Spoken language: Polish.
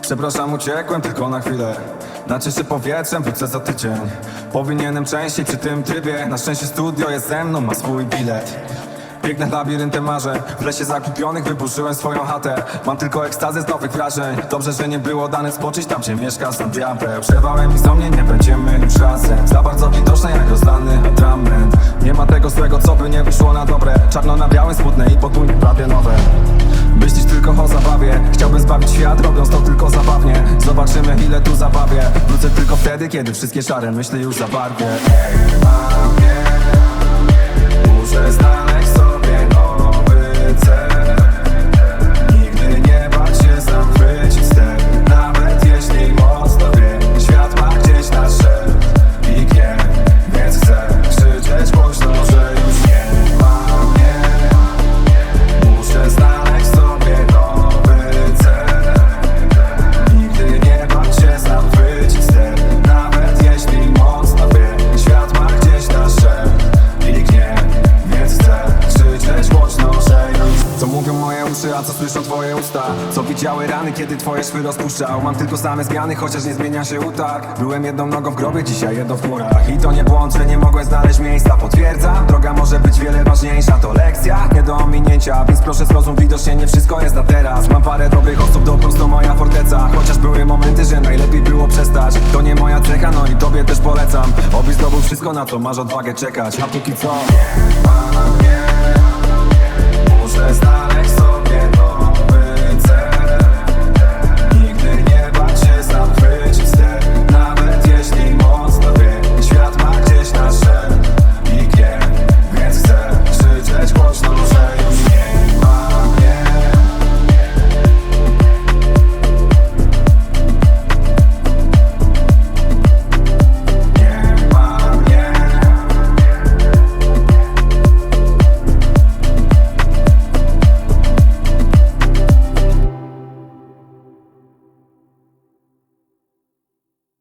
Przepraszam, uciekłem tylko na chwilę. Naczyszczę powietrzem, wrócę za tydzień. Powinienem częściej przy tym trybie. Na szczęście studio jest ze mną, ma swój bilet. Biegnę labiryntem marzeń. W lesie zakupionych wyburzyłem swoją chatę. Mam tylko ekstazę z nowych wrażeń. Dobrze, że nie było dane spoczyć tam, gdzie mieszka sam diabeł. Przerwałem i mnie nie będziemy już razem. Za bardzo widoczne jak rozlany atrament. Nie ma tego złego, co by nie wyszło na dobre. Czarno na białym, smutne i podwójnie prawie nowe. Myślisz tylko o zabawie zbawić świat, robiąc to tylko zabawnie. Zobaczymy ile tu zabawię Wrócę tylko wtedy, kiedy wszystkie szare myśli już zabarwię. Ej, mamie Co mówią moje uszy, a co słyszą twoje usta? Co widziały rany, kiedy twoje szwy rozpuszczał? Mam tylko same zmiany, chociaż nie zmienia się utarg Byłem jedną nogą w grobie, dzisiaj jedną w murach. I to nie błąd, że nie mogłem znaleźć miejsca. Potwierdzam, droga może być wiele ważniejsza. To lekcja, nie do ominięcia Więc proszę zrozum, widocznie nie wszystko jest na teraz. Mam parę dobrych osób, to prosto moja forteca. Chociaż były momenty, że najlepiej było przestać. To nie moja cecha, no i tobie też polecam. Obyś zdobył wszystko, na co masz odwagę czekać. A póki co